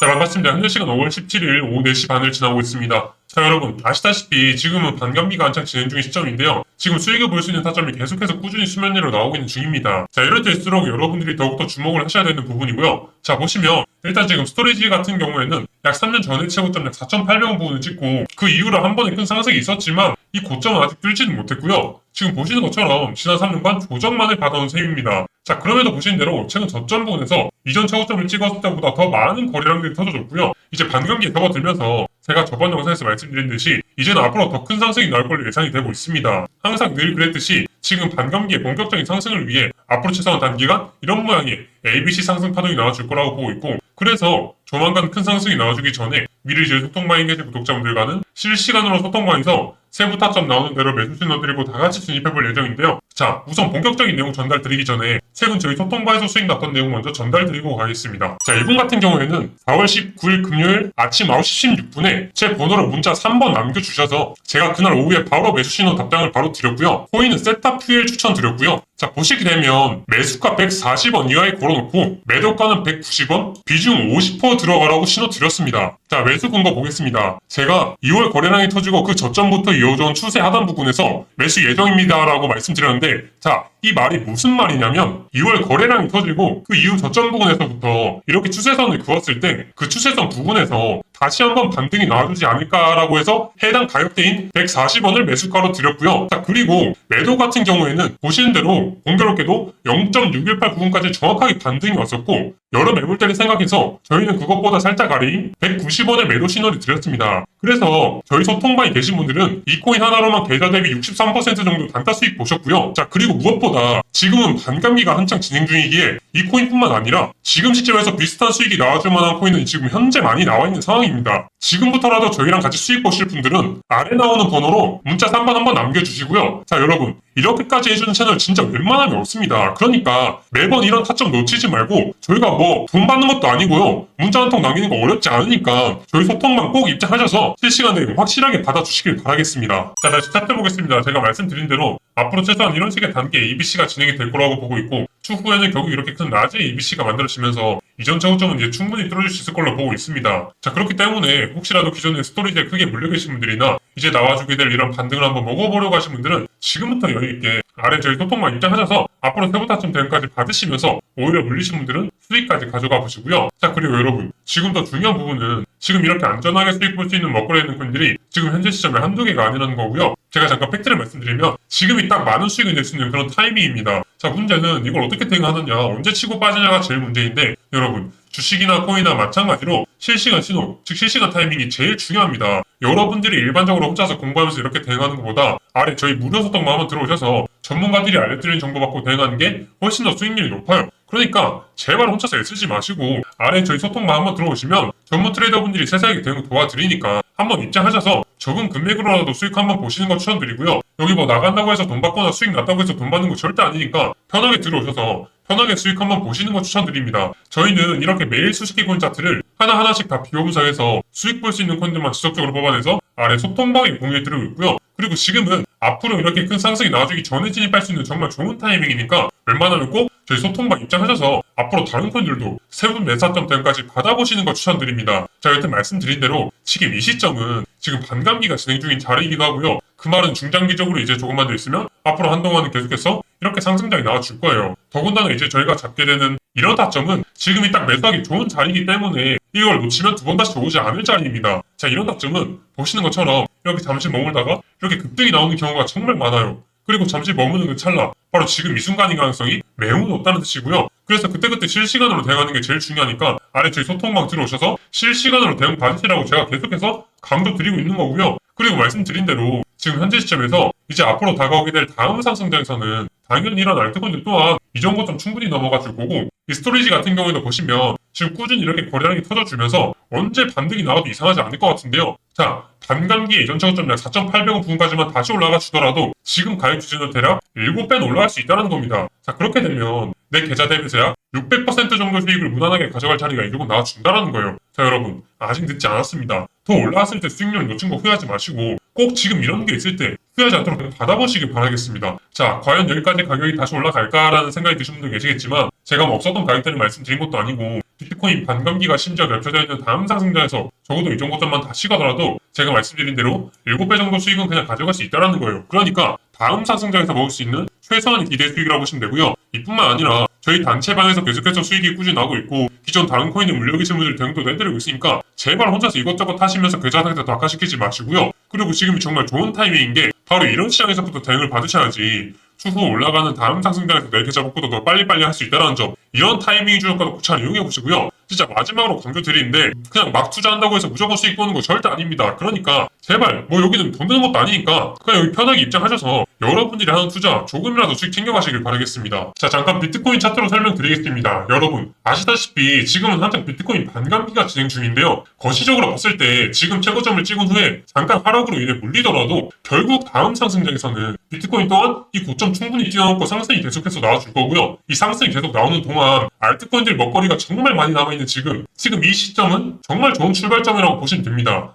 자, 반갑습니다. 현재 시간 5월 17일 오후 4시 반을 지나고 있습니다. 자, 여러분, 아시다시피 지금은 반감기가 한창 진행 중인 시점인데요. 지금 수익을 볼 수 있는 타점이 계속해서 꾸준히 수면 위로 나오고 있는 중입니다. 자, 이럴 때일수록 여러분들이 더욱더 주목을 하셔야 되는 부분이고요. 자, 보시면 일단 지금 스토리지 같은 경우에는 약 3년 전에 최고점 약 4,800원 부분을 찍고 그 이후로 한 번의 큰 상승이 있었지만 이 고점은 아직 뚫지는 못했고요. 지금 보시는 것처럼 지난 3년간 조정만을 받아온 셈입니다. 자, 그럼에도 보시는 대로 최근 저점 부분에서 이전 최고점을 찍었을 때보다 더 많은 거래 량들이 터져줬고요. 이제 반감기에 접어들면서 제가 저번 영상에서 말씀드린 듯이 이제는 앞으로 더 큰 상승이 나올 걸로 예상이 되고 있습니다. 항상 늘 그랬듯이 지금 반감기의 본격적인 상승을 위해 앞으로 최소한 단기간 이런 모양의 ABC 상승 파동이 나와줄 거라고 보고 있고 그래서 조만간 큰 상승이 나와주기 전에 제 소통방에 계신 구독자분들과는 실시간으로 소통방에서 세부 타점 나오는 대로 매수 신호드리고 다 같이 진입해볼 예정인데요. 자, 우선 본격적인 내용 전달 드리기 전에 최근 저희 소통방에서 수익 났던 내용 먼저 전달 드리고 가겠습니다. 자, 이분 같은 경우에는 4월 19일 금요일 아침 9시 16분에 제 번호로 문자 3번 남겨주셔서 제가 그날 오후에 바로 매수 신호 답장을 바로 드렸고요. 코인은 세타 퓨엘 추천 드렸고요. 자, 보시게 되면 매수가 140원 이하에 걸어놓고 매도가는 190원, 비중 50% 들어가라고 신호 드렸습니다. 자, 매수 근거 보겠습니다. 제가 2월 거래량이 터지고 그 저점부터 이어져온 추세 하단 부분에서 매수 예정입니다라고 말씀드렸는데, 자, 이 말이 무슨 말이냐면 2월 거래량이 터지고 그 이후 저점 부분에서부터 이렇게 추세선을 그었을 때 그 추세선 부분에서 다시 한번 반등이 나와주지 않을까라고 해서 해당 가격대인 140원을 매수가로 드렸고요. 자 그리고 매도 같은 경우에는 보시는 대로 공교롭게도 0.618 부분까지 정확하게 반등이 왔었고 여러 매물대를 생각해서 저희는 그것보다 살짝 아래인 190원의 매도 신호를 드렸습니다. 그래서 저희 소통방에 계신 분들은 이 코인 하나로만 계좌 대비 63% 정도 단타 수익 보셨고요. 자 그리고 무엇보다 지금은 반감기가 한창 진행 중이기에 이 코인뿐만 아니라 지금 시점에서 비슷한 수익이 나와줄 만한 코인은 지금 현재 많이 나와 있는 상황입니다. 지금부터라도 저희랑 같이 수익 보실 분들은 아래 나오는 번호로 문자 3번 한번 남겨주시고요. 자 여러분 이렇게까지 해주는 채널 진짜 웬만하면 없습니다. 그러니까 매번 이런 타점 놓치지 말고 저희가 뭐 돈 받는 것도 아니고요. 문자 한 통 남기는 거 어렵지 않으니까 저희 소통만 꼭 입장하셔서 실시간 내용 확실하게 받아주시길 바라겠습니다. 자 다시 시작해보겠습니다. 제가 말씀드린 대로 앞으로 최소한 이런 식의 단계 ABC가 진행이 될 거라고 보고 있고 추후에는 결국 이렇게 큰 낮의 ABC가 만들어지면서 이전 최고점은 이제 충분히 뚫어줄 수 있을 걸로 보고 있습니다. 자 그렇기 때문에 혹시라도 기존에 스토리지에 크게 물려 계신 분들이나 이제 나와주게 될 이런 반등을 한번 먹어보려고 하신 분들은 지금부터 여유있게 아래 저희 소통만 입장하셔서 앞으로 세부타점 대응까지 받으시면서 오히려 물리신 분들은 수익까지 가져가 보시고요. 자 그리고 여러분 지금 더 중요한 부분은 지금 이렇게 안전하게 수익 볼 수 있는 먹거리 있는 코인들이 지금 현재 시점에 한두 개가 아니라는 거고요. 제가 잠깐 팩트를 말씀드리면 지금이 딱 많은 수익을 낼 수 있는 그런 타이밍입니다. 자 문제는 이걸 어떻게 대응하느냐 언제 치고 빠지냐가 제일 문제인데 여러분 주식이나 코인이나 마찬가지로 실시간 신호, 즉 실시간 타이밍이 제일 중요합니다. 여러분들이 일반적으로 혼자서 공부하면서 이렇게 대응하는 것보다 아래 저희 무료 소통만 한번 들어오셔서 전문가들이 알려드리는 정보 받고 대응하는 게 훨씬 더 수익률이 높아요. 그러니까 제발 혼자서 애쓰지 마시고 아래 저희 소통만 한번 들어오시면 전문 트레이더분들이 세세하게 대응 도와드리니까 한번 입장하셔서 적은 금액으로라도 수익 한번 보시는 거 추천드리고요. 여기 뭐 나간다고 해서 돈 받거나 수익 났다고 해서 돈 받는 거 절대 아니니까 편하게 들어오셔서 편하게 수익 한번 보시는 거 추천드립니다. 저희는 이렇게 매일 수식기 코인 차트를 하나하나씩 다 비교 분석해서 수익 볼 수 있는 코인들만 지속적으로 뽑아내서 아래 소통방에 공유해드리고 있고요. 그리고 지금은 앞으로 이렇게 큰 상승이 나와주기 전에 진입할 수 있는 정말 좋은 타이밍이니까 웬만하면 꼭 저희 소통방 입장하셔서 앞으로 다른 코인들도 세분 매사점 대응까지 받아보시는 거 추천드립니다. 자, 여튼 말씀드린 대로 지금 이 시점은 지금 반감기가 진행 중인 자리이기도 하고요. 그 말은 중장기적으로 이제 조금만 더 있으면 앞으로 한동안은 계속해서 이렇게 상승장이 나와줄 거예요. 더군다나 이제 저희가 잡게 되는 이런 타점은 지금이 딱 매수하기 좋은 자리이기 때문에 이걸 놓치면 두 번 다시 오지 않을 자리입니다. 자, 이런 타점은 보시는 것처럼 이렇게 잠시 머물다가 이렇게 급등이 나오는 경우가 정말 많아요. 그리고 잠시 머무는 그 찰나 바로 지금 이 순간인 가능성이 매우 높다는 뜻이고요. 그래서 그때그때 실시간으로 대응하는 게 제일 중요하니까 아래 저희 소통방 들어오셔서 실시간으로 대응 받으시라고 제가 계속해서 강조 드리고 있는 거고요. 그리고 말씀드린 대로 지금 현재 시점에서 이제 앞으로 다가오게 될 다음 상승장에서는 당연히 이런 알트코인들 또한 이 정도 좀 충분히 넘어가 줄 거고 이 스토리지 같은 경우에도 보시면 지금 꾸준히 이렇게 거래량이 터져주면서 언제 반등이 나와도 이상하지 않을 것 같은데요. 자, 반감기에 이전 최고점 약 4,800원 부분까지만 다시 올라가 주더라도 지금 가격 기준으로 대략 7배는 올라갈 수 있다는 겁니다. 자, 그렇게 되면 내 계좌 대비해서 약600% 정도 수익을 무난하게 가져갈 자리가 이러고 나와준다는 거예요. 자, 여러분, 아직 늦지 않았습니다. 더 올라왔을 때 수익률 놓친 거 후회하지 마시고 꼭 지금 이런 게 있을 때 후회하지 않도록 받아보시길 바라겠습니다. 자, 과연 여기까지 가격이 다시 올라갈까라는 생각이 드신 분들 계시겠지만 제가 뭐 없었던 가격대를 말씀드린 것도 아니고 비트코인 반감기가 심지어 넓혀져 있는 다음 상승장에서 적어도 이 정도 점만 다 시 가더라도 제가 말씀드린 대로 7배 정도 수익은 그냥 가져갈 수 있다는 거예요. 그러니까 다음 상승장에서 먹을 수 있는 최소한의 기대 수익이라고 보시면 되고요. 이뿐만 아니라 저희 단체방에서 계속해서 수익이 꾸준히 나고 있고 기존 다른 코인에 물려 계신 분들 대응도 내드리고 있으니까 제발 혼자서 이것저것 하시면서 계좌 상태 도 악화시키지 마시고요. 그리고 지금이 정말 좋은 타이밍인 게 바로 이런 시장에서부터 대응을 받으셔야지 추후 올라가는 다음 상승장에서 내 계좌 복구도 더 빨리빨리 할 수 있다는 점 이런 타이밍 꼭잘 이용해 보시고요. 진짜 마지막으로 강조드리는데 그냥 막 투자한다고 해서 무조건 수익 보는 거 절대 아닙니다. 그러니까 제발 뭐 여기는 돈 드는 것도 아니니까 그냥 여기 편하게 입장하셔서 여러분들이 하는 투자 조금이라도 수익 챙겨가시길 바라겠습니다. 자 잠깐 비트코인 차트로 설명드리겠습니다. 여러분 아시다시피 지금은 한창 비트코인 반감기가 진행 중인데요. 거시적으로 봤을 때 지금 최고점을 찍은 후에 잠깐 하락으로 인해 물리더라도 결국 다음 상승장에서는 비트코인 또한 이 고점 충분히 뛰어넘고 상승이 계속해서 나와줄 거고요. 이 상승이 계속 나오는 동안 알트코인들 먹거리가 정말 많이 남아있는 지금 지금 이 시점은 정말 좋은 출발점이라고 보시면 됩니다.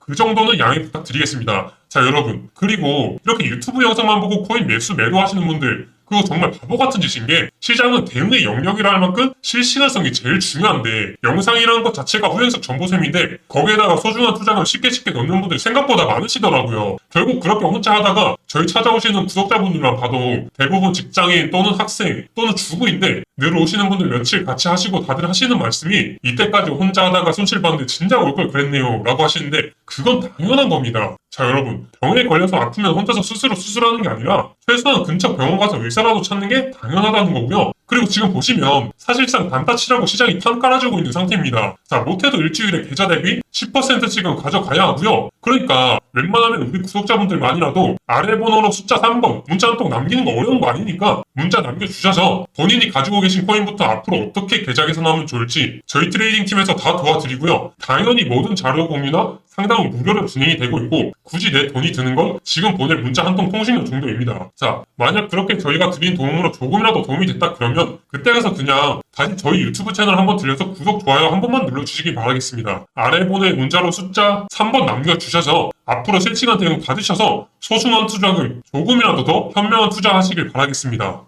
그 정도는 양해 부탁드리겠습니다. 자, 여러분. 그리고 이렇게 유튜브 영상만 보고 코인 매수 매도하시는 분들, 그거 정말 바보 같은 짓인 게 시장은 대응의 영역이라 할 만큼 실시간성이 제일 중요한데 영상이라는 것 자체가 후행석 정보셈인데 거기에다가 소중한 투자금 쉽게 쉽게 넣는 분들 생각보다 많으시더라고요. 결국 그렇게 혼자 하다가 저희 찾아오시는 구독자분들만 봐도 대부분 직장인 또는 학생 또는 주부인데 늘 오시는 분들 며칠 같이 하시고 다들 하시는 말씀이 이때까지 혼자 하다가 손실 봤는데 진작 올걸 그랬네요 라고 하시는데 그건 당연한 겁니다. 자 여러분 병에 걸려서 아프면 혼자서 스스로 수술하는 게 아니라 최소한 근처 병원 가서 의사라도 찾는 게 당연하다는 거고요. 그리고 지금 보시면 사실상 단타치라고 시장이 판 깔아주고 있는 상태입니다. 자 못해도 일주일에 계좌 대비 10% 지금 가져가야 하고요. 그러니까 웬만하면 우리 구독자분들만이라도 아래 번호로 숫자 3번 문자 한 통 남기는 거 어려운 거 아니니까 문자 남겨주셔서 본인이 가지고 계신 코인부터 앞으로 어떻게 계좌 개선하면 좋을지 저희 트레이딩 팀에서 다 도와드리고요. 당연히 모든 자료 공유나 상담은 무료로 진행이 되고 있고 굳이 내 돈이 드는 건 지금 보낼 문자 한 통 통신료 정도입니다. 자 만약 그렇게 저희가 드린 도움으로 조금이라도 도움이 됐다 그러면 그때 가서 그냥 다시 저희 유튜브 채널 한번 들려서 구독 좋아요 한 번만 눌러주시기 바라겠습니다. 아래 보낼 문자로 숫자 3번 남겨주셔서 앞으로 실시간 대응 받으셔서 소중한 투자금 조금이라도 더 현명한 투자하시길 바라겠습니다.